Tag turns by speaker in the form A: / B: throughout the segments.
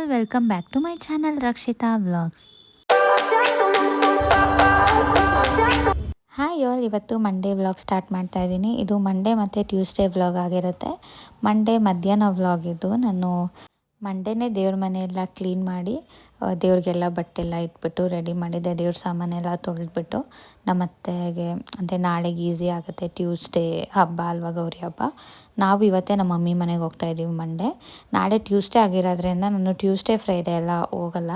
A: All welcome back to my channel Rakshita vlogs hi all ಇವತ್ತು Monday vlog start ಮಾಡ್ತಾ ಇದ್ದೀನಿ. ಇದು Monday ಮತ್ತು ಟ್ಯೂಸ್ಡೇ ವ್ಲಾಗ್ ಆಗಿರುತ್ತೆ. ಮಂಡೇ ಮಧ್ಯಾಹ್ನ ವ್ಲಾಗ್ ಇದು. ನಾನು ಮಂಡೇನೇ ದೇವ್ರ ಮನೆಯೆಲ್ಲ ಕ್ಲೀನ್ ಮಾಡಿ ದೇವ್ರಿಗೆಲ್ಲ ಬಟ್ಟೆ ಎಲ್ಲ ಇಟ್ಬಿಟ್ಟು ರೆಡಿ ಮಾಡಿದ್ದೆ. ದೇವ್ರ ಸಾಮಾನೆಲ್ಲ ತೊಳೆದ್ಬಿಟ್ಟು ನಮ್ಮ ಅತ್ತೆಗೆ, ಅಂದರೆ ನಾಳೆಗೆ ಈಸಿ ಆಗುತ್ತೆ ಟ್ಯೂಸ್ಡೇ ಹಬ್ಬ ಅಲ್ವಾ ಗೌರಿ ಹಬ್ಬ. ನಾವು ಇವತ್ತೇ ನಮ್ಮ ಮಮ್ಮಿ ಮನೆಗೆ ಹೋಗ್ತಾ ಇದ್ದೀವಿ ಮಂಡೇ ನಾಳೆ ಟ್ಯೂಸ್ಡೇ ಆಗಿರೋದ್ರಿಂದ ನಾನು ಟ್ಯೂಸ್ಡೇ ಫ್ರೈಡೇ ಎಲ್ಲ ಹೋಗಲ್ಲ.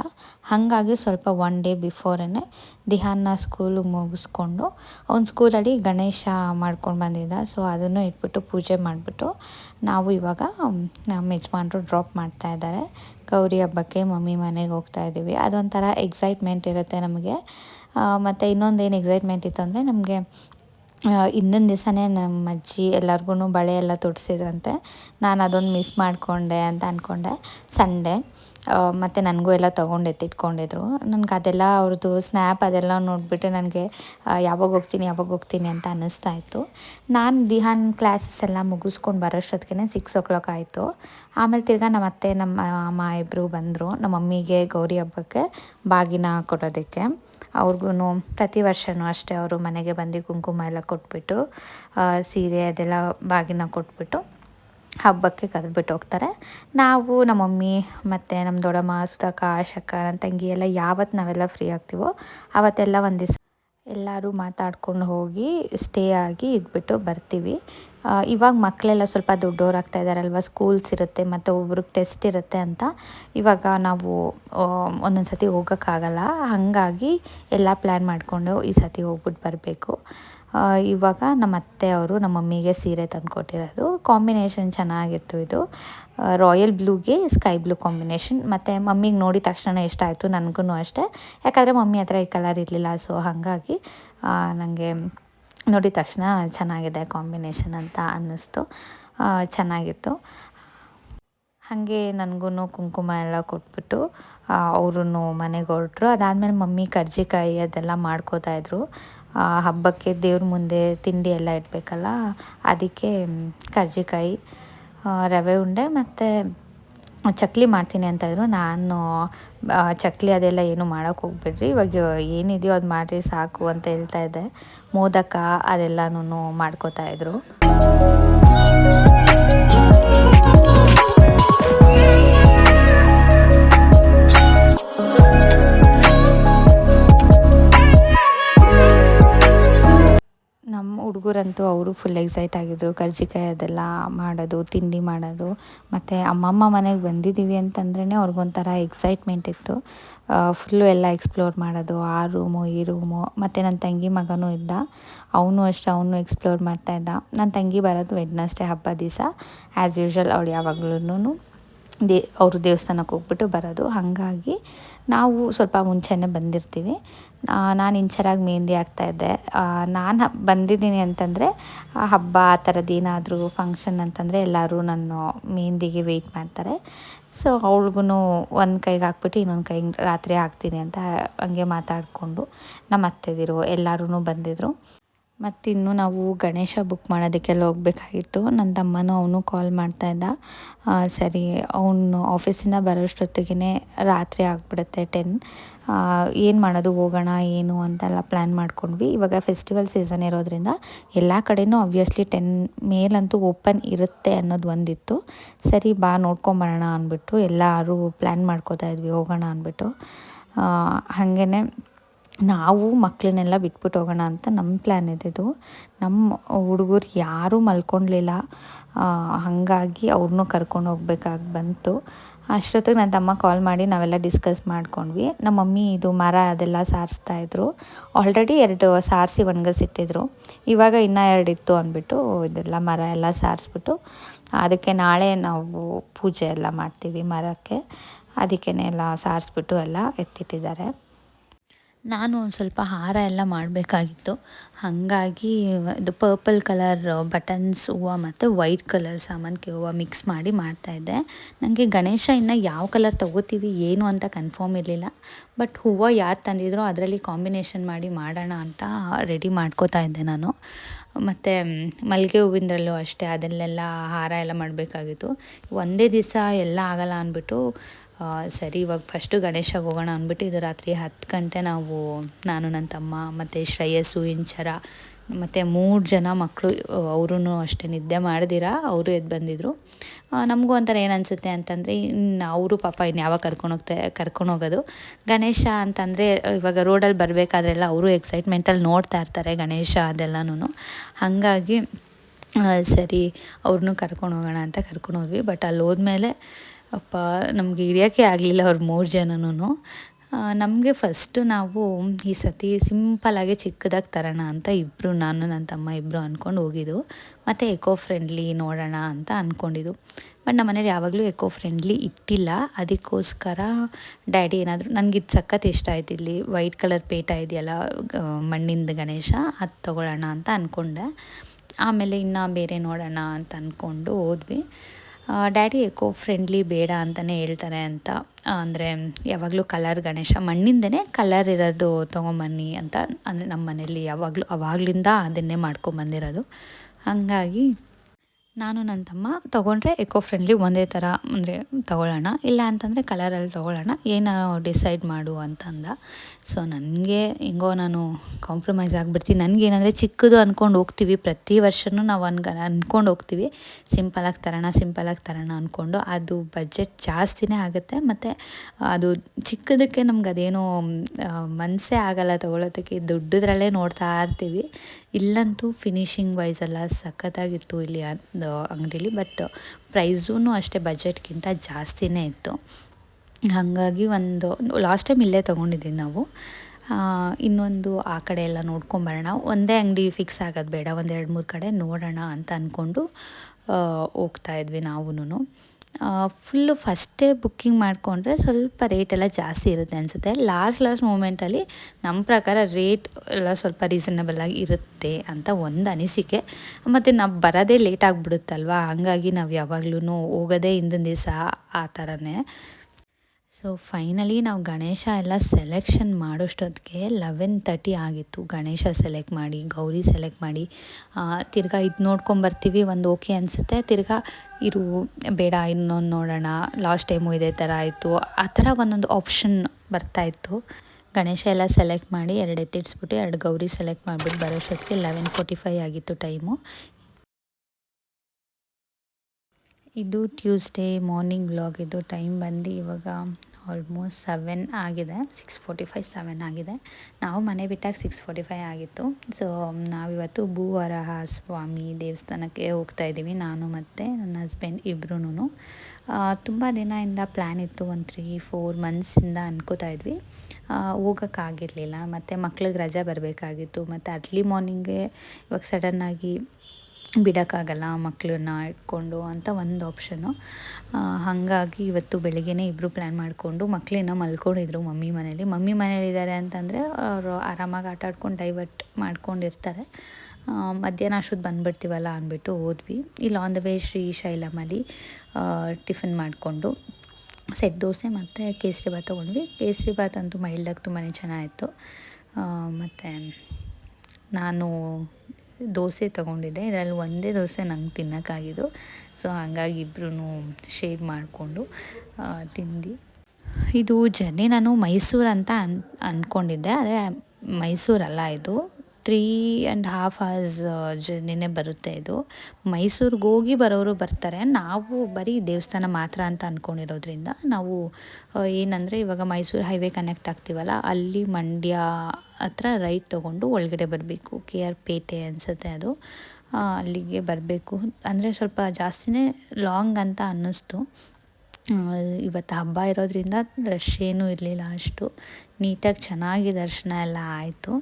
A: ಹಾಗಾಗಿ ಸ್ವಲ್ಪ ಒನ್ ಡೇ ಬಿಫೋರೇ ದಿಹಾನ್ನ ಸ್ಕೂಲು ಮುಗಿಸ್ಕೊಂಡು ಅವ್ನ ಸ್ಕೂಲಲ್ಲಿ ಗಣೇಶ ಮಾಡ್ಕೊಂಡು ಬಂದಿದ್ದ. ಸೊ ಅದನ್ನು ಇಟ್ಬಿಟ್ಟು ಪೂಜೆ ಮಾಡಿಬಿಟ್ಟು ನಾವು ಇವಾಗ ನಮ್ಮ ಯಜಮಾನ್ರು ಡ್ರಾಪ್ ಮಾಡ್ತಾ ಇದ್ದಾರೆ. ಗೌರಿ ಹಬ್ಬಕ್ಕೆ ಮಮ್ಮಿ ಮನೆಗೆ ಹೋಗ್ತಾ ಇದ್ದೀವಿ. ಅದೊಂಥರ ಎಕ್ಸೈಟ್ಮೆಂಟ್ ಇರುತ್ತೆ ನಮಗೆ. ಮತ್ತು ಇನ್ನೊಂದೇನು ಎಕ್ಸೈಟ್ಮೆಂಟ್ ಇತ್ತು ಅಂದರೆ ನಮಗೆ ಹಿಂದಿನ ದಿವಸನೇ ನಮ್ಮ ಅಜ್ಜಿ ಎಲ್ಲರಿಗೂ ಬಳೆ ಎಲ್ಲ ತೊಡಿಸಿದ್ರಂತೆ. ನಾನು ಅದೊಂದು ಮಿಸ್ ಮಾಡಿಕೊಂಡೆ ಅಂತ ಅಂದ್ಕೊಂಡೆ ಸಂಡೇ ಮತ್ತು ನನಗೂ ಎಲ್ಲ ತೊಗೊಂಡು ಎತ್ತಿಟ್ಕೊಂಡಿದ್ರು. ನನಗೆ ಅದೆಲ್ಲ ಅವ್ರದ್ದು ಸ್ನ್ಯಾಪ್ ಅದೆಲ್ಲ ನೋಡಿಬಿಟ್ಟು ನನಗೆ ಯಾವಾಗ ಹೋಗ್ತೀನಿ ಯಾವಾಗ ಹೋಗ್ತೀನಿ ಅಂತ ಅನ್ನಿಸ್ತಾ ಇತ್ತು. ನಾನು ದಿಹಾನ್ ಕ್ಲಾಸಸ್ ಎಲ್ಲ ಮುಗಿಸ್ಕೊಂಡು ಬರೋಷ್ಟೊತ್ತಿಗೆ ಸಿಕ್ಸ್ ಓ ಕ್ಲಾಕ್ ಆಯಿತು. ಆಮೇಲೆ ತಿರ್ಗಾ ನಮ್ಮ ಅತ್ತೆ ನಮ್ಮ ಅಮ್ಮ ಇಬ್ಬರು ಬಂದರು ನಮ್ಮ ಮಮ್ಮಿಗೆ, ಗೌರಿ ಹಬ್ಬಕ್ಕೆ ಬಾಗಿನ ಕೊಡೋದಕ್ಕೆ. ಅವ್ರಿಗೂ ಪ್ರತಿ ವರ್ಷವೂ ಅಷ್ಟೇ, ಅವರು ಮನೆಗೆ ಬಂದು ಕುಂಕುಮ ಎಲ್ಲ ಕೊಟ್ಬಿಟ್ಟು ಸೀರೆ ಅದೆಲ್ಲ ಬಾಗಿನ ಕೊಟ್ಬಿಟ್ಟು ಹಬ್ಬಕ್ಕೆ ಕರೆದ್ಬಿಟ್ಟು ಹೋಗ್ತಾರೆ. ನಾವು ನಮ್ಮ ಮಮ್ಮಿ ಮತ್ತು ನಮ್ಮ ದೊಡ್ಡಮ್ಮ, ಸುಧಾಕ ಆಶಕ್ಕ ನನ್ನ ತಂಗಿ ಎಲ್ಲ ಯಾವತ್ತು ನಾವೆಲ್ಲ ಫ್ರೀ ಆಗ್ತೀವೋ ಅವತ್ತೆಲ್ಲ ಒಂದು ದಿವಸ ಎಲ್ಲರೂ ಮಾತಾಡ್ಕೊಂಡು ಹೋಗಿ ಸ್ಟೇ ಆಗಿ ಇದ್ಬಿಟ್ಟು ಬರ್ತೀವಿ. ಇವಾಗ ಮಕ್ಕಳೆಲ್ಲ ಸ್ವಲ್ಪ ದೊಡ್ಡವರಾಗ್ತಾ ಇದ್ದಾರಲ್ವ ಸ್ಕೂಲ್ಸ್ ಇರುತ್ತೆ ಮತ್ತು ಒಬ್ರಿಗೆ ಟೆಸ್ಟ್ ಇರುತ್ತೆ ಅಂತ. ಇವಾಗ ನಾವು ಒಂದೊಂದು ಸತಿ ಹೋಗೋಕ್ಕಾಗಲ್ಲ. ಹಾಗಾಗಿ ಎಲ್ಲ ಪ್ಲ್ಯಾನ್ ಮಾಡಿಕೊಂಡು ಈ ಸತಿ ಹೋಗ್ಬಿಟ್ಟು ಬರಬೇಕು. ಇವಾಗ ನಮ್ಮ ಅತ್ತೆ ಅವರು ನಮ್ಮ ಮಮ್ಮಿಗೆ ಸೀರೆ ತಂದುಕೊಟ್ಟಿರೋದು ಕಾಂಬಿನೇಷನ್ ಚೆನ್ನಾಗಿತ್ತು ಇದು. ರಾಯಲ್ ಬ್ಲೂಗೆ ಸ್ಕೈ ಬ್ಲೂ ಕಾಂಬಿನೇಷನ್ ಮತ್ತು ಮಮ್ಮಿಗೆ ನೋಡಿದ ತಕ್ಷಣ ಇಷ್ಟ ಆಯಿತು ನನಗೂ ಅಷ್ಟೇ. ಯಾಕಂದರೆ ಮಮ್ಮಿ ಹತ್ರ ಈ ಕಲರ್ ಇರಲಿಲ್ಲ ಸೊ ಹಾಗಾಗಿ ನನಗೆ ನೋಡಿದ ತಕ್ಷಣ ಚೆನ್ನಾಗಿದೆ ಕಾಂಬಿನೇಷನ್ ಅಂತ ಅನ್ನಿಸ್ತು. ಚೆನ್ನಾಗಿತ್ತು. ಹಾಗೆ ನನಗೂ ಕುಂಕುಮ ಎಲ್ಲ ಕೊಟ್ಬಿಟ್ಟು ಅವರು ಮನೆಗೆ ಹೊರಟ್ರು. ಅದಾದಮೇಲೆ ಮಮ್ಮಿ ಕರ್ಜಿಕಾಯಿ ಅದೆಲ್ಲ ಮಾಡ್ಕೋತಾ ಇದ್ರು. ಆ, ಹಬ್ಬಕ್ಕೆ ದೇವ್ರ ಮುಂದೆ ತಿಂಡಿ ಎಲ್ಲ ಇಡಬೇಕಲ್ಲ? ಅದಕ್ಕೆ ಕರ್ಜಿಕಾಯಿ ರವೆ ಉಂಡೆ ಮತ್ತು ಚಕ್ಲಿ ಮಾಡ್ತೀನಿ ಅಂತ ಇದ್ರು. ನಾನು ಚಕ್ಲಿ ಅದೆಲ್ಲ ಏನು ಮಾಡೋಕೆ ಹೋಗ್ಬಿಡ್ರಿ. ಇವಾಗ ಏನಿದೆಯೋ ಅದು ಮಾಡಿರಿ, ಸಾಕು ಅಂತ ಹೇಳ್ತಾ ಇದ್ದೆ. ಮೋದಕ ಅದೆಲ್ಲನೂ ಮಾಡ್ಕೋತಾ ಇದ್ರು. ಹುಡುಗರಂತೂ ಅವರು ಫುಲ್ ಎಕ್ಸೈಟ್ ಆಗಿದ್ರು. ಕರ್ಜಿಕಾಯಿ ಅದೆಲ್ಲ ಮಾಡೋದು, ತಿಂಡಿ ಮಾಡೋದು, ಮತ್ತು ಅಮ್ಮಮ್ಮ ಮನೆಗೆ ಬಂದಿದ್ದೀವಿ ಅಂತಂದ್ರೇ ಅವ್ರಿಗೊಂಥರ ಎಕ್ಸೈಟ್ಮೆಂಟ್ ಇತ್ತು. ಫುಲ್ಲು ಎಲ್ಲ ಎಕ್ಸ್ಪ್ಲೋರ್ ಮಾಡೋದು. ಆ ರೂಮು ಈ ರೂಮು ಮತ್ತು ನನ್ನ ತಂಗಿ ಮಗನೂ ಇದ್ದ. ಅವನು ಅಷ್ಟೇ, ಅವನು ಎಕ್ಸ್ಪ್ಲೋರ್ ಮಾಡ್ತಾ ಇದ್ದ. ನನ್ನ ತಂಗಿ ಬರೋದು ವೆಡ್ನಸ್ಡೇ ಹಬ್ಬ ದಿವಸ. ಆ್ಯಸ್ ಯೂಶ್ವಲ್ ಅವಳು ಯಾವಾಗ್ಲೂ ದೇ, ಅವರು ದೇವಸ್ಥಾನಕ್ಕೆ ಹೋಗ್ಬಿಟ್ಟು ಬರೋದು. ಹಾಗಾಗಿ ನಾವು ಸ್ವಲ್ಪ ಮುಂಚೆನೇ ಬಂದಿರ್ತೀವಿ. ನಾನು ಇಂಚರಾಗಿ ಮೆಹಂದಿ ಹಾಕ್ತಾಯಿದ್ದೆ ನಾನು ಬಂದಿದ್ದೀನಿ ಅಂತಂದರೆ ಹಬ್ಬ, ಆ ಥರದ್ದು ಏನಾದರೂ ಫಂಕ್ಷನ್ ಅಂತಂದರೆ ಎಲ್ಲರೂ ನನ್ನ ಮೆಹಂದಿಗೆ ವೆಯ್ಟ್ ಮಾಡ್ತಾರೆ. ಸೊ ಅವ್ಳಿಗೂ ಒಂದು ಕೈಗೆ ಹಾಕ್ಬಿಟ್ಟು ಇನ್ನೊಂದು ಕೈಗೆ ರಾತ್ರಿ ಹಾಕ್ತೀನಿ ಅಂತ ಹಂಗೆ ಮಾತಾಡಿಕೊಂಡು ನಮ್ಮ ಅತ್ತೆದಿರು ಎಲ್ಲರೂ ಬಂದಿದ್ದರು ಮತ್ತಿನ್ನು ನಾವು ಗಣೇಶ ಬುಕ್ ಮಾಡೋದಕ್ಕೆಲ್ಲ ಹೋಗ್ಬೇಕಾಗಿತ್ತು. ನನ್ನ ತಮ್ಮನೂ ಅವನು ಕಾಲ್ ಮಾಡ್ತಾ ಇದ್ದ. ಸರಿ, ಅವನು ಆಫೀಸಿಂದ ಬರೋಷ್ಟೊತ್ತಿಗೆ ರಾತ್ರಿ ಆಗಿಬಿಡುತ್ತೆ ಟೆನ್ ಏನು ಮಾಡೋದು, ಹೋಗೋಣ, ಏನು ಅಂತೆಲ್ಲ ಪ್ಲ್ಯಾನ್ ಮಾಡ್ಕೊಂಡ್ವಿ. ಇವಾಗ ಫೆಸ್ಟಿವಲ್ ಸೀಸನ್ ಇರೋದ್ರಿಂದ ಎಲ್ಲ ಕಡೆನೂ ಆಬ್ವಿಯಸ್ಲಿ ಟೆನ್ ಮೇಲಂತೂ ಓಪನ್ ಇರುತ್ತೆ ಅನ್ನೋದು ಒಂದಿತ್ತು. ಸರಿ, ಬಾ, ನೋಡ್ಕೊಂಬರೋಣ ಅಂದ್ಬಿಟ್ಟು ಎಲ್ಲರೂ ಪ್ಲ್ಯಾನ್ ಮಾಡ್ಕೋತಾ ಇದ್ವಿ, ಹೋಗೋಣ ಅಂದ್ಬಿಟ್ಟು. ಹಾಗೇ ನಾವು ಮಕ್ಕಳನ್ನೆಲ್ಲ ಬಿಟ್ಬಿಟ್ಟು ಹೋಗೋಣ ಅಂತ ನಮ್ಮ ಪ್ಲ್ಯಾನ್ ಇದ್ದಿದ್ದು ನಮ್ಮ ಹುಡುಗರು ಯಾರೂ ಮಲ್ಕೊಳ್ಲಿಲ್ಲ ಹಾಗಾಗಿ ಅವ್ರನ್ನೂ ಕರ್ಕೊಂಡು ಹೋಗ್ಬೇಕಾಗಿ ಬಂತು. ಅಷ್ಟೊತ್ತಿಗೆ ನನ್ನ ತಮ್ಮ ಕಾಲ್ ಮಾಡಿ ನಾವೆಲ್ಲ ಡಿಸ್ಕಸ್ ಮಾಡ್ಕೊಂಡ್ವಿ. ನಮ್ಮ ಮಮ್ಮಿ ಇದು ಮರ ಅದೆಲ್ಲ ಸಾರಿಸ್ತಾ ಇದ್ರು. ಆಲ್ರೆಡಿ ಎರಡು ಸಾರಿಸಿ ಒಣಗಿಸಿಟ್ಟಿದ್ರು ಇವಾಗ ಇನ್ನೂ ಎರಡು ಇತ್ತು ಅಂದ್ಬಿಟ್ಟು ಇದೆಲ್ಲ ಮರ ಎಲ್ಲ ಸಾರಿಸ್ಬಿಟ್ಟು ಅದಕ್ಕೆ ನಾಳೆ ನಾವು ಪೂಜೆ ಎಲ್ಲ ಮಾಡ್ತೀವಿ ಮರಕ್ಕೆ. ಅದಕ್ಕೇ ಎಲ್ಲ ಸಾರಿಸ್ಬಿಟ್ಟು ಎಲ್ಲ ಎತ್ತಿಟ್ಟಿದ್ದಾರೆ. ನಾನು ಒಂದು ಸ್ವಲ್ಪ ಹಾರ ಎಲ್ಲ ಮಾಡಬೇಕಾಗಿತ್ತು. ಹಾಗಾಗಿ ಇದು ಪರ್ಪಲ್ ಕಲರ್ ಬಟನ್ಸ್ ಹೂವು ಮತ್ತು ವೈಟ್ ಕಲರ್ ಸಾಮಂತಿಗೆ ಹೂವು ಮಿಕ್ಸ್ ಮಾಡಿ ಮಾಡ್ತಾಯಿದ್ದೆ ನನಗೆ ಗಣೇಶ ಇನ್ನು ಯಾವ ಕಲರ್ ತೊಗೋತೀವಿ, ಏನು ಅಂತ ಕನ್ಫರ್ಮ್ ಇರಲಿಲ್ಲ. ಬಟ್ ಹೂವು ಯಾರು ತಂದಿದ್ರು ಅದರಲ್ಲಿ ಕಾಂಬಿನೇಷನ್ ಮಾಡಿ ಮಾಡೋಣ ಅಂತ ರೆಡಿ ಮಾಡ್ಕೋತಾ ಇದ್ದೆ ನಾನು. ಮತ್ತು ಮಲ್ಲಿಗೆ ಹೂವಿಂದರಲ್ಲೂ ಅಷ್ಟೇ, ಅದನ್ನೆಲ್ಲ ಹಾರ ಎಲ್ಲ ಮಾಡಬೇಕಾಗಿತ್ತು. ಒಂದೇ ದಿವಸ ಎಲ್ಲ ಆಗಲ್ಲ ಅಂದ್ಬಿಟ್ಟು ಸರಿ, ಇವಾಗ ಫಸ್ಟು ಗಣೇಶಗೆ ಹೋಗೋಣ ಅಂದ್ಬಿಟ್ಟು ಇದು ರಾತ್ರಿ ಹತ್ತು ಗಂಟೆ ನಾವು, ನಾನು ನನ್ನ ತಮ್ಮ, ಮತ್ತು ಶ್ರೇಯಸ್ಸು, ಇಂಚರ, ಮತ್ತು ಮೂರು ಜನ ಮಕ್ಕಳು ಅವರೂ ಅಷ್ಟೇ ನಿದ್ದೆ ಮಾಡ್ದಿರ, ಅವರು ಎದ್ದು ಬಂದಿದ್ರು. ನಮಗೂ ಒಂಥರ ಏನು ಅನಿಸುತ್ತೆ ಅಂತಂದರೆ ಇನ್ನು ಅವರು ಪಾಪ ಇನ್ನು ಯಾವಾಗ ಕರ್ಕೊಂಡು ಹೋಗ್ತಾ, ಕರ್ಕೊಂಡು ಹೋಗೋದು. ಗಣೇಶ ಅಂತಂದರೆ, ಇವಾಗ ರೋಡಲ್ಲಿ ಬರಬೇಕಾದ್ರೆಲ್ಲ ಅವರು ಎಕ್ಸೈಟ್ಮೆಂಟಲ್ಲಿ ನೋಡ್ತಾ ಇರ್ತಾರೆ ಗಣೇಶ ಅದೆಲ್ಲನೂ ಹಾಗಾಗಿ ಸರಿ ಅವ್ರನ್ನೂ ಕರ್ಕೊಂಡು ಹೋಗೋಣ ಅಂತ ಕರ್ಕೊಂಡು ಹೋದ್ವಿ. ಬಟ್ ಅಲ್ಲಿ ಹೋದ್ಮೇಲೆ ಅಪ್ಪ, ನಮಗೆ ಹಿಡಿಯೋಕ್ಕೆ ಆಗಲಿಲ್ಲ ಅವ್ರ ಮೂರು ಜನನೂ ನಮಗೆ ಫಸ್ಟು ನಾವು ಈ ಸತಿ ಸಿಂಪಲಾಗಿ ಚಿಕ್ಕದಾಗಿ ತರೋಣ ಅಂತ ಇಬ್ಬರು ನಾನು ನನ್ನ ತಮ್ಮ ಇಬ್ಬರು ಅಂದ್ಕೊಂಡು ಹೋಗಿದ್ದು. ಮತ್ತು ಎಕೋ ಫ್ರೆಂಡ್ಲಿ ನೋಡೋಣ ಅಂತ ಅಂದ್ಕೊಂಡಿದ್ದು ಬಟ್ ನಮ್ಮ ಮನೇಲಿ ಯಾವಾಗಲೂ ಎಕೋ ಫ್ರೆಂಡ್ಲಿ ಇಟ್ಟಿಲ್ಲ. ಅದಕ್ಕೋಸ್ಕರ ಡ್ಯಾಡಿ ಏನಾದರೂ, ನನಗೆ ಇದು ಸಖತ್ ಇಷ್ಟ ಆಯ್ತು ಇಲ್ಲಿ. ವೈಟ್ ಕಲರ್ ಪೇಟ ಇದೆಯಲ್ಲ ಮಣ್ಣಿಂದ ಗಣೇಶ, ಅದು ತೊಗೊಳ್ಳೋಣ ಅಂತ ಅಂದ್ಕೊಂಡೆ ಆಮೇಲೆ ಇನ್ನೂ ಬೇರೆ ನೋಡೋಣ ಅಂತ ಅಂದ್ಕೊಂಡು ಹೋದ್ವಿ. ಡ್ಯಾಡಿ ಎಕೋ ಫ್ರೆಂಡ್ಲಿ ಬೇಡ ಅಂತಲೇ ಹೇಳ್ತಾರೆ ಅಂತ. ಅಂದರೆ ಯಾವಾಗಲೂ ಕಲರ್ ಗಣೇಶ ಮಣ್ಣಿಂದನೇ ಕಲರ್ ಇರೋದು ತೊಗೊಂಬನ್ನಿ ಅಂತ. ಅಂದರೆ ನಮ್ಮ ಮನೇಲಿ ಯಾವಾಗಲೂ, ಅವಾಗಲಿಂದ ಅದನ್ನೇ ಮಾಡ್ಕೊಂಬಂದಿರೋದು. ಹಾಗಾಗಿ ನಾನು ನನ್ನ ತಮ್ಮ ತೊಗೊಂಡ್ರೆ ಎಕೋ ಫ್ರೆಂಡ್ಲಿ ಒಂದೇ ಥರ ಅಂದರೆ ತೊಗೊಳ್ಳೋಣ, ಇಲ್ಲ ಅಂತಂದರೆ ಕಲರಲ್ಲಿ ತೊಗೊಳ್ಳೋಣ, ಏನೋ ಡಿಸೈಡ್ ಮಾಡು ಅಂತಂದ. ಸೊ ನನಗೆ ಹೆಂಗೋ ನಾನು ಕಾಂಪ್ರಮೈಸ್ ಆಗಿಬಿಡ್ತೀನಿ. ನನಗೇನಂದರೆ ಚಿಕ್ಕದು ಅಂದ್ಕೊಂಡು ಹೋಗ್ತೀವಿ, ಪ್ರತಿ ವರ್ಷವೂ ನಾವು ಅನ್ಕ ಅಂದ್ಕೊಂಡು ಹೋಗ್ತೀವಿ. ಸಿಂಪಲಾಗಿ ತರೋಣ ಸಿಂಪಲಾಗಿ ತರೋಣ ಅಂದ್ಕೊಂಡು ಅದು ಬಜೆಟ್ ಜಾಸ್ತಿನೇ ಆಗುತ್ತೆ. ಮತ್ತು ಅದು ಚಿಕ್ಕದಕ್ಕೆ ನಮ್ಗೆ ಅದೇನೋ ಮನಸ್ಸೇ ಆಗಲ್ಲ ತೊಗೊಳೋದಕ್ಕೆ, ದುಡ್ಡದ್ರಲ್ಲೇ ನೋಡ್ತಾ ಇರ್ತೀವಿ. ಇಲ್ಲಂತೂ ಫಿನಿಶಿಂಗ್ ವೈಸ್ ಎಲ್ಲ ಸಖತ್ತಾಗಿತ್ತು ಇಲ್ಲಿ ಅದು ಅಂಗಡೀಲಿ ಬಟ್ ಪ್ರೈಸೂ ಅಷ್ಟೇ ಬಜೆಟ್ಗಿಂತ ಜಾಸ್ತಿನೇ ಇತ್ತು. ಹಾಗಾಗಿ ಒಂದು ಲಾಸ್ಟ್ ಟೈಮ್ ಇಲ್ಲೇ ತೊಗೊಂಡಿದ್ದೀವಿ ನಾವು. ಇನ್ನೊಂದು ಆ ಕಡೆ ಎಲ್ಲ ನೋಡ್ಕೊಂಬರೋಣ. ಒಂದೇ ಅಂಗಡಿ ಫಿಕ್ಸ್ ಆಗೋದು ಬೇಡ ಒಂದು ಎರಡು ಮೂರು ಕಡೆ ನೋಡೋಣ ಅಂತ ಅಂದ್ಕೊಂಡು ಹೋಗ್ತಾ ಇದ್ವಿ ನಾವೂ ಫುಲ್ಲು ಫಸ್ಟೇ ಬುಕ್ಕಿಂಗ್ ಮಾಡಿಕೊಂಡ್ರೆ ಸ್ವಲ್ಪ ರೇಟ್ ಎಲ್ಲ ಜಾಸ್ತಿ ಇರುತ್ತೆ ಅನಿಸುತ್ತೆ. ಲಾಸ್ಟ್ ಲಾಸ್ಟ್ ಮೂಮೆಂಟಲ್ಲಿ ನಮ್ಮ ಪ್ರಕಾರ ರೇಟ್ ಎಲ್ಲ ಸ್ವಲ್ಪ ರೀಸನಬಲ್ ಆಗಿ ಇರುತ್ತೆ ಅಂತ ಒಂದು ಅನಿಸಿಕೆ. ಮತ್ತು ನಾವು ಬರೋದೇ ಲೇಟ್ ಆಗಿಬಿಡುತ್ತಲ್ವ? ಹಂಗಾಗಿ ನಾವು ಯಾವಾಗ್ಲೂ ಹೋಗೋದೇ ಹಿಂದಿನ ದಿವಸ ಆ ಥರನೇ ಸೊ ಫೈನಲಿ ನಾವು ಗಣೇಶ ಎಲ್ಲ ಸೆಲೆಕ್ಷನ್ ಮಾಡೋಷ್ಟೊತ್ತಿಗೆ ಲೆವೆನ್ ತರ್ಟಿ ಆಗಿತ್ತು. ಗಣೇಶ ಸೆಲೆಕ್ಟ್ ಮಾಡಿ, ಗೌರಿ ಸೆಲೆಕ್ಟ್ ಮಾಡಿ. ತಿರ್ಗಾ ಇದು ನೋಡ್ಕೊಂಬರ್ತೀವಿ ಒಂದು ಓಕೆ ಅನಿಸುತ್ತೆ. ತಿರ್ಗಾ ಇರು, ಬೇಡ, ಇನ್ನೊಂದು ನೋಡೋಣ. ಲಾಸ್ಟ್ ಟೈಮು ಇದೇ ಥರ ಆಯಿತು. ಆ ಥರ ಒಂದೊಂದು ಆಪ್ಷನ್ ಬರ್ತಾಯಿತ್ತು ಗಣೇಶ ಎಲ್ಲ ಸೆಲೆಕ್ಟ್ ಮಾಡಿ, ಎರಡು ಎತ್ತಿಡ್ಸ್ಬಿಟ್ಟು ಎರಡು ಗೌರಿ ಸೆಲೆಕ್ಟ್ ಮಾಡಿಬಿಟ್ಟು ಬರೋಷ್ಟೊತ್ತಿಗೆ ಲೆವೆನ್ ಫೋರ್ಟಿ ಫೈವ್ ಆಗಿತ್ತು ಟೈಮು ಇದು ಟ್ಯೂಸ್ಡೇ ಮಾರ್ನಿಂಗ್ ವ್ಲಾಗ್ ಇದು ಟೈಮ್ ಬಂದು ಇವಾಗ ಆಲ್ಮೋಸ್ಟ್ ಸೆವೆನ್ ಆಗಿದೆ. ಸಿಕ್ಸ್ ಫೋರ್ಟಿ ಫೈವ್ ಸೆವೆನ್ ಆಗಿದೆ. ನಾವು ಮನೆ ಬಿಟ್ಟಾಗ ಸಿಕ್ಸ್ ಫೋರ್ಟಿ ಫೈವ್ ಆಗಿತ್ತು ಸೊ ನಾವಿವತ್ತು ಭೂವರಹ ಸ್ವಾಮಿ ದೇವಸ್ಥಾನಕ್ಕೆ ಹೋಗ್ತಾ ಇದ್ದೀವಿ. ನಾನು ಮತ್ತು ನನ್ನ ಹಸ್ಬೆಂಡ್ ಇಬ್ರೂ ತುಂಬ ದಿನದಿಂದ ಪ್ಲ್ಯಾನ್ ಇತ್ತು. ಒಂದು ತ್ರೀ ಫೋರ್ ಮಂತ್ಸಿಂದ ಅನ್ಕೋತಾ ಇದ್ವಿ. ಹೋಗೋಕ್ಕಾಗಿರಲಿಲ್ಲ ಮತ್ತು ಮಕ್ಳಿಗೆ ರಜೆ ಬರಬೇಕಾಗಿತ್ತು. ಮತ್ತು ಅರ್ಲಿ ಮಾರ್ನಿಂಗೇ ಇವಾಗ ಸಡನ್ನಾಗಿ ಬಿಡೋಕ್ಕಾಗಲ್ಲ ಮಕ್ಕಳನ್ನ ಇಟ್ಕೊಂಡು ಅಂತ ಒಂದು ಆಪ್ಷನ್ನು ಹಾಗಾಗಿ ಇವತ್ತು ಬೆಳಿಗ್ಗೆನೇ ಇಬ್ಬರು ಪ್ಲ್ಯಾನ್ ಮಾಡಿಕೊಂಡು ಮಕ್ಕಳನ್ನ ಮಲ್ಕೊಂಡಿದ್ರು ಮಮ್ಮಿ ಮನೇಲಿ. ಮಮ್ಮಿ ಮನೇಲಿದ್ದಾರೆ ಅಂತಂದರೆ ಅವರು ಆರಾಮಾಗಿ ಆಟ ಆಡ್ಕೊಂಡು ಡೈವರ್ಟ್ ಮಾಡ್ಕೊಂಡಿರ್ತಾರೆ. ಮಧ್ಯಾಹ್ನ ಅಷ್ಟೊತ್ತು ಬಂದುಬಿಡ್ತೀವಲ್ಲ ಅಂದ್ಬಿಟ್ಟು ಹೋದ್ವಿ. ಇಲ್ಲಿ ಆನ್ ದ ವೇ ಶ್ರೀ ಶೈಲಮಲ್ಲಿ ಟಿಫಿನ್ ಮಾಡಿಕೊಂಡು ಸೆಟ್ ದೋಸೆ ಮತ್ತು ಕೇಸರಿ ಭಾತ್ ತೊಗೊಂಡ್ವಿ. ಕೇಸರಿ ಭಾತ್ ಅಂತೂ ಮೈಲ್ಡಾಗಿ ತುಂಬಾ ಚೆನ್ನಾಗಿತ್ತು. ಮತ್ತು ನಾನು ದೋಸೆ ತೊಗೊಂಡಿದ್ದೆ. ಇದರಲ್ಲಿ ಒಂದೇ ದೋಸೆ ನಂಗೆ ತಿನ್ನೋಕ್ಕಾಗಿದ್ದು. ಸೊ ಹಂಗಾಗಿ ಇಬ್ಬರೂ ಶೇರ್ ಮಾಡಿಕೊಂಡು ತಿಂದು ಇದು ಜರ್ನಿ ನಾನು ಮೈಸೂರು ಅಂತ ಅನ್ ಅಂದ್ಕೊಂಡಿದ್ದೆ ಆದರೆ ಮೈಸೂರಲ್ಲ ಇದು. ತ್ರೀ ಆ್ಯಂಡ್ ಹಾಫ್ ಅವರ್ಸ್ ಜರ್ನಿನೇ ಬರುತ್ತೆ ಇದು. ಮೈಸೂರಿಗೆ ಹೋಗಿ ಬರೋರು ಬರ್ತಾರೆ. ನಾವು ಬರೀ ದೇವಸ್ಥಾನ ಮಾತ್ರ ಅಂತ ಅಂದ್ಕೊಂಡಿರೋದ್ರಿಂದ ನಾವು ಏನಂದರೆ ಇವಾಗ ಮೈಸೂರು ಹೈವೇ ಕನೆಕ್ಟ್ ಆಗ್ತೀವಲ್ಲ, ಅಲ್ಲಿ ಮಂಡ್ಯ ಹತ್ರ ರೈಟ್ ತೊಗೊಂಡು ಒಳಗಡೆ ಬರಬೇಕು. ಕೆ ಆರ್ ಪೇಟೆ ಅನಿಸುತ್ತೆ ಅದು. ಅಲ್ಲಿಗೆ ಬರಬೇಕು. ಅಂದರೆ ಸ್ವಲ್ಪ ಜಾಸ್ತಿನೇ ಲಾಂಗ್ ಅಂತ ಅನ್ನಿಸ್ತು. ಇವತ್ತು ಹಬ್ಬ ಇರೋದ್ರಿಂದ ರಶ್ ಏನೂ ಇರಲಿಲ್ಲ ಅಷ್ಟು. ನೀಟಾಗಿ ಚೆನ್ನಾಗಿ ದರ್ಶನ ಎಲ್ಲ ಆಯಿತು.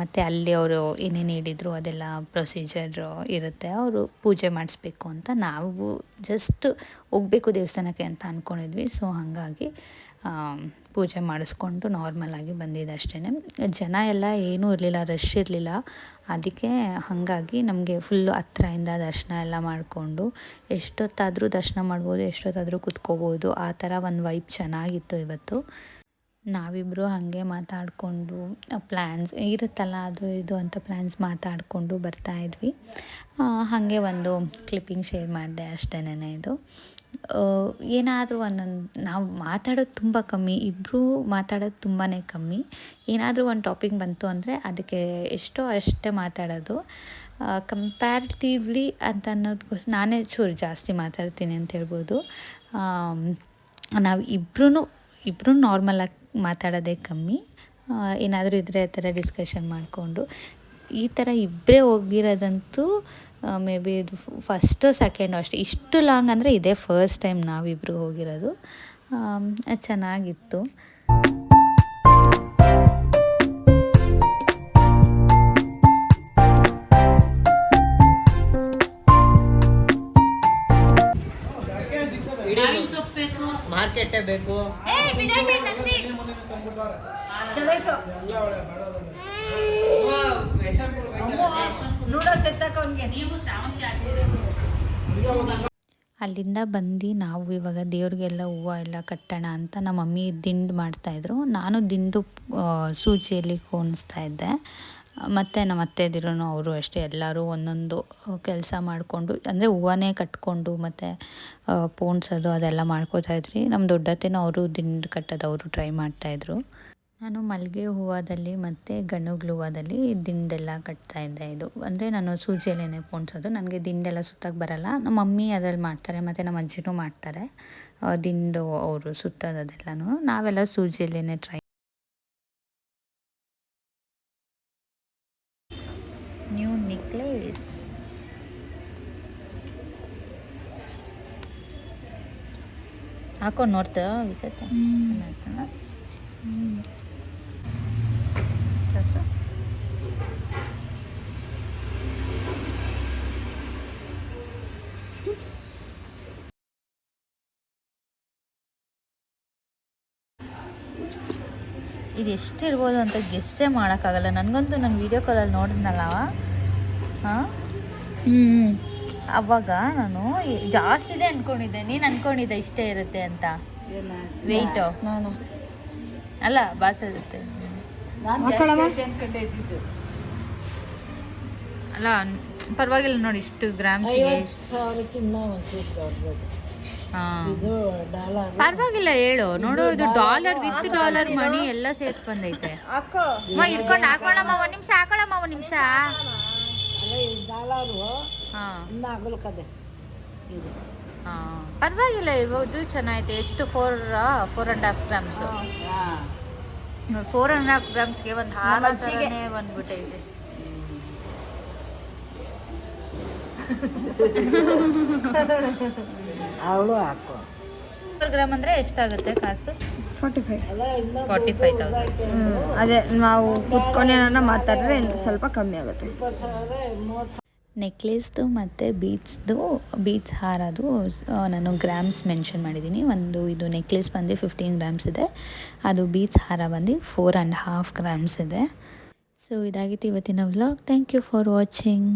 A: ಮತ್ತು ಅಲ್ಲಿ ಅವರು ಏನೇನು ಹೇಳಿದ್ರು, ಅದೆಲ್ಲ ಪ್ರೊಸೀಜರ್ ಇರುತ್ತೆ. ಅವರು ಪೂಜೆ ಮಾಡಿಸ್ಬೇಕು ಅಂತ ನಾವು ಜಸ್ಟ್ ಹೋಗಬೇಕು ದೇವಸ್ಥಾನಕ್ಕೆ ಅಂತ ಅಂದ್ಕೊಂಡಿದ್ವಿ ಸೊ ಹಾಗಾಗಿ ಪೂಜೆ ಮಾಡಿಸ್ಕೊಂಡು ನಾರ್ಮಲಾಗಿ ಬಂದಿದ್ದು ಅಷ್ಟೇ ಜನ ಎಲ್ಲ ಏನೂ ಇರಲಿಲ್ಲ ರಶ್ ಇರಲಿಲ್ಲ. ಅದಕ್ಕೆ ಹಾಗಾಗಿ ನಮಗೆ ಫುಲ್ಲು ಹತ್ರದಿಂದ ದರ್ಶನ ಎಲ್ಲ ಮಾಡಿಕೊಂಡು, ಎಷ್ಟೊತ್ತಾದರೂ ದರ್ಶನ ಮಾಡ್ಬೋದು, ಎಷ್ಟೊತ್ತಾದರೂ ಕುತ್ಕೋಬೋದು. ಆ ಥರ ಒಂದು ವೈಬ್ ಚೆನ್ನಾಗಿತ್ತು ಇವತ್ತು. ನಾವಿಬ್ಬರು ಹಾಗೆ ಮಾತಾಡಿಕೊಂಡು ಪ್ಲ್ಯಾನ್ಸ್ ಇರುತ್ತಲ್ಲ ಅದು ಇದು ಅಂತ ಪ್ಲ್ಯಾನ್ಸ್ ಮಾತಾಡಿಕೊಂಡು ಬರ್ತಾಯಿದ್ವಿ ಹಾಗೆ ಒಂದು ಕ್ಲಿಪ್ಪಿಂಗ್ ಶೇರ್ ಮಾಡಿದೆ ಅಷ್ಟೇನೆ ಇದು. ಏನಾದರೂ ಒಂದೊಂದು, ನಾವು ಮಾತಾಡೋದು ತುಂಬ ಕಮ್ಮಿ ಇಬ್ಬರೂ ಮಾತಾಡೋದು ತುಂಬಾ ಕಮ್ಮಿ. ಏನಾದರೂ ಒಂದು ಟಾಪಿಕ್ ಬಂತು ಅಂದರೆ ಅದಕ್ಕೆ ಎಷ್ಟೋ ಅಷ್ಟೇ ಮಾತಾಡೋದು. ಕಂಪ್ಯಾರಿಟಿವ್ಲಿ ಅಂತ ಅನ್ನೋದಕ್ಕೋಸ್ ನಾನೇ ಚೂರು ಜಾಸ್ತಿ ಮಾತಾಡ್ತೀನಿ ಅಂತ ಹೇಳ್ಬೋದು. ನಾವು ಇಬ್ಬರೂ ಇಬ್ಬರೂ ನಾರ್ಮಲಾಗಿ ಮಾತಾಡೋದೇ ಕಮ್ಮಿ. ಏನಾದರೂ ಇದ್ದರೆ ಆ ಥರ ಡಿಸ್ಕಷನ್ ಮಾಡಿಕೊಂಡು. ಈ ಥರ ಇಬ್ಬರೇ ಹೋಗಿರೋದಂತೂ ಮೇ ಬಿ ಇದು ಫಸ್ಟು ಸೆಕೆಂಡು ಅಷ್ಟೇ. ಇಷ್ಟು ಲಾಂಗ್ ಅಂದರೆ ಇದೇ ಫಸ್ಟ್ ಟೈಮ್ ನಾವಿಬ್ಬರು ಹೋಗಿರೋದು. ಚೆನ್ನಾಗಿತ್ತು.
B: ಮಾರ್ಕೆಟೇ ಬೇಕು.
A: ಅಲ್ಲಿಂದ ಬಂದು ನಾವು ಇವಾಗ ದೇವ್ರಿಗೆಲ್ಲ ಹೂವು ಎಲ್ಲ ಕಟ್ಟೋಣ ಅಂತ ನಮ್ಮ ಮಮ್ಮಿ ದಿಂಡು ಮಾಡ್ತಾಯಿದ್ರು ನಾನು ದಿಂಡು ಸೂಜಿಯಲ್ಲಿ ಕೋಣಿಸ್ತಾ ಇದ್ದೆ. ಮತ್ತು ನಮ್ಮ ಅತ್ತೆದಿರು ಅವರು ಅಷ್ಟೇ ಎಲ್ಲರೂ ಒಂದೊಂದು ಕೆಲಸ ಮಾಡಿಕೊಂಡು, ಅಂದರೆ ಹೂವನೇ ಕಟ್ಕೊಂಡು ಮತ್ತು ಪೋಣ್ಸೋದು ಅದೆಲ್ಲ ಮಾಡ್ಕೋತಾ ಇದ್ರಿ. ನಮ್ಮ ದೊಡ್ಡತ್ತೆನೂ ಅವರು ದಿಂಡು ಕಟ್ಟೋದು ಅವರು ಟ್ರೈ ಮಾಡ್ತಾಯಿದ್ರು ನಾನು ಮಲ್ಲಿಗೆ ಹೂವದಲ್ಲಿ ಮತ್ತು ಗಣಗ್ಲ ಹೂವದಲ್ಲಿ ದಿಂಡೆಲ್ಲ ಕಟ್ತಾ ಇದ್ದೆ ಇದು. ಅಂದರೆ ನಾನು ಸೂಜಿಯಲ್ಲೇ ಪೋಣಿಸೋದು ನನಗೆ ದಿಂಡೆಲ್ಲ ಸುತ್ತಕ್ಕೆ ಬರಲ್ಲ. ನಮ್ಮ ಮಮ್ಮಿ ಅದ್ರಲ್ಲಿ ಮಾಡ್ತಾರೆ, ಮತ್ತು ನಮ್ಮ ಅಜ್ಜಿನೂ ಮಾಡ್ತಾರೆ. ದಿಂಡು ಅವರು ಸುತ್ತೋದು ಅದೆಲ್ಲನೂ ನಾವೆಲ್ಲ ಸೂಜಿಯಲ್ಲೇ ಟ್ರೈ ನ್ಯೂ ನೆಕ್ಲೇಸ್ ಹಾಕೊಂಡು ನೋಡ್ತೇವೆ ವಿಜೇತ ಇದು ಎಷ್ಟಿರ್ಬೋದು ಅಂತ ಗೆಸ್ಸೇ ಮಾಡೋಕ್ಕಾಗಲ್ಲ. ನನಗಂತೂ ನಾನು ವೀಡಿಯೋ ಕಾಲಲ್ಲಿ ನೋಡಿದ್ನಲ್ಲ ಹಾಂ? ಅವಾಗ ನಾನು ಜಾಸ್ತಿ ಇದೆ ಅನ್ಕೊಂಡಿದ್ದೆ. ನೀನು ಅನ್ಕೊಂಡಿದ್ದೆ ಇಷ್ಟೇ ಇರುತ್ತೆ ಅಂತ. ವೆಯ್ಟು
C: ನಾನು.
A: ಅಲ್ಲ ಬಾಸ್ ಇರುತ್ತೆ. ಅಲ್ಲ ಪರವಾಗಿಲ್ಲ ನೋಡಿ ಇಷ್ಟು
C: ಗ್ರಾಮ್
A: ಪರವಾಗಿಲ್ಲ ಹೇಳು. ನೋಡು ಇದು ಡಾಲರ್ ವಿತ್ ಡಾಲರ್ ಮನಿ ಎಲ್ಲ ಸೇರ್ಸ್ ಬಂದೈತೆ. ಇಟ್ಕೊಂಡು ಹಾಕೊಳ್ಳಮ್ಮ ಒಂದ್ ನಿಮಿಷ ಹಾಕೊಳ್ಳಮ್ಮ ಒಂದ್ ನಿಮಿಷ.
C: ಅಲ್ಲ ಈ ಡಾಲರು
A: ಹಾ.
C: ಇನ್ನ ಇದು.
A: ಹಾ. ಪರವಾಗಿಲ್ಲ ಇವತ್ತು ಚೆನ್ನಾಗೈತೆ. ಎಷ್ಟು four four and half grams four and half ಗ್ರಾಮ್ಸ್ಗೆ ಒಂದು ಹಾರ. ಥರನೇ ಬಂದ್ಬಿಟ್ಟೈತೆ
C: ಅವಳು ಹಾಕೋ.
A: ಗ್ರಾಮ್ ಅಂದ್ರೆ ಎಷ್ಟಾಗುತ್ತೆ ಕಾಸು?
D: Forty five.
A: Forty five thousand.
D: ಅದೇ ನಾವು ಕುತ್ಕೊಂಡು ಏನಾರ ಮಾತಾಡಿದ್ರೆ ಸ್ವಲ್ಪ ಕಮ್ಮಿ ಆಗುತ್ತೆ.
A: ನೆಕ್ಲೇಸ್ದು ಮತ್ತು ಬೀಟ್ಸ್ದು ಬೀಟ್ಸ್ ಹಾರದು ನಾನು ಗ್ರಾಮ್ಸ್ ಮೆನ್ಷನ್ ಮಾಡಿದ್ದೀನಿ. ಒಂದು ಇದು ನೆಕ್ಲೇಸ್ ಬಂದು ಫಿಫ್ಟೀನ್ ಗ್ರಾಮ್ಸ್ ಇದೆ. ಅದು ಬೀಟ್ಸ್ ಹಾರ ಬಂದು ಫೋರ್ ಆ್ಯಂಡ್ ಹಾಫ್ ಗ್ರಾಮ್ಸ್ ಇದೆ. ಸೊ ಇದಾಗಿತ್ತು ಇವತ್ತಿನ vlog. Thank you for watching